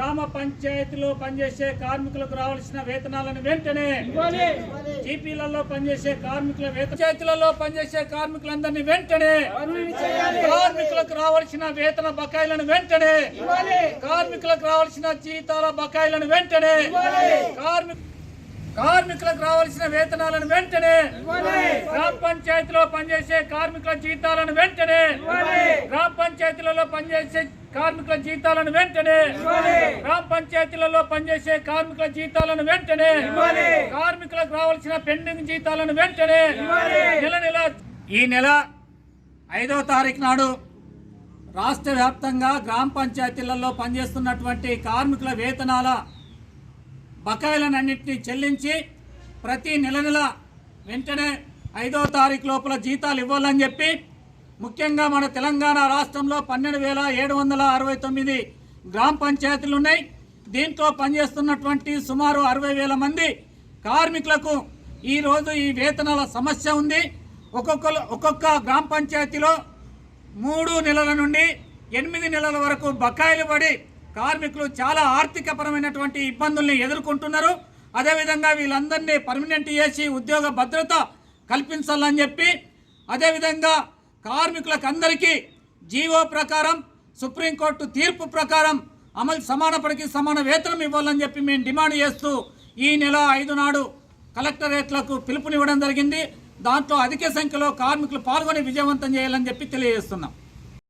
పంచాయతీలో పనిచేసే కార్మికులకు రావాల్సిన వేతనాలను వెంటనే జీపీలలో పనిచేసే కార్మికుల పంచాయతీలలో పనిచేసే కార్మికులందరినీ వెంటనే కార్మికులకు రావాల్సిన వేతన బకాయిలను వెంటనే కార్మికులకు రావాల్సిన జీతాల బకాయిలను వెంటనే కార్మిక కార్మికులకు రావాల్సిన వేతనాలను వెంటనే గ్రామ పంచాయతీలో పనిచేసే కార్మికుల జీతాలను వెంటనే గ్రామ పంచాయతీలలో పనిచేసే కార్మికుల జీతాలను వెంటనే గ్రామ పంచాయతీలలో పనిచేసే కార్మికుల జీతాలను వెంటనే కార్మికులకు రావాల్సిన పెండింగ్ జీతాలను వెంటనే నెల నెల ఈ నెల ఐదో తారీఖు నాడు రాష్ట్ర వ్యాప్తంగా గ్రామ పంచాయతీలలో పనిచేస్తున్నటువంటి కార్మికుల వేతనాల బకాయిలన్నింటినీ చెల్లించి ప్రతి నెల నెల వెంటనే ఐదో తారీఖు లోపల జీతాలు ఇవ్వాలని చెప్పి ముఖ్యంగా మన తెలంగాణ రాష్ట్రంలో పన్నెండు వేల ఏడు వందల అరవై తొమ్మిది గ్రామ పంచాయతీలు ఉన్నాయి. దీంట్లో పనిచేస్తున్నటువంటి సుమారు అరవై వేల మంది కార్మికులకు ఈరోజు ఈ వేతనాల సమస్య ఉంది. ఒక్కొక్క ఒక్కొక్క గ్రామ పంచాయతీలో మూడు నెలల నుండి ఎనిమిది నెలల వరకు బకాయిలు పడి కార్మికులు చాలా ఆర్థికపరమైనటువంటి ఇబ్బందుల్ని ఎదుర్కొంటున్నారు. అదేవిధంగా వీళ్ళందరినీ పర్మనెంట్ చేసి ఉద్యోగ భద్రత కల్పించాలని చెప్పి అదేవిధంగా కార్మికులకు అందరికీ జీవో ప్రకారం సుప్రీంకోర్టు తీర్పు ప్రకారం అమలు సమానపడికి సమాన వేతనం ఇవ్వాలని చెప్పి మేము డిమాండ్ చేస్తూ ఈ నెల ఐదు నాడు కలెక్టరేట్లకు పిలుపునివ్వడం జరిగింది. దాంట్లో అధిక సంఖ్యలో కార్మికులు పాల్గొని విజయవంతం చేయాలని చెప్పి తెలియజేస్తున్నాం.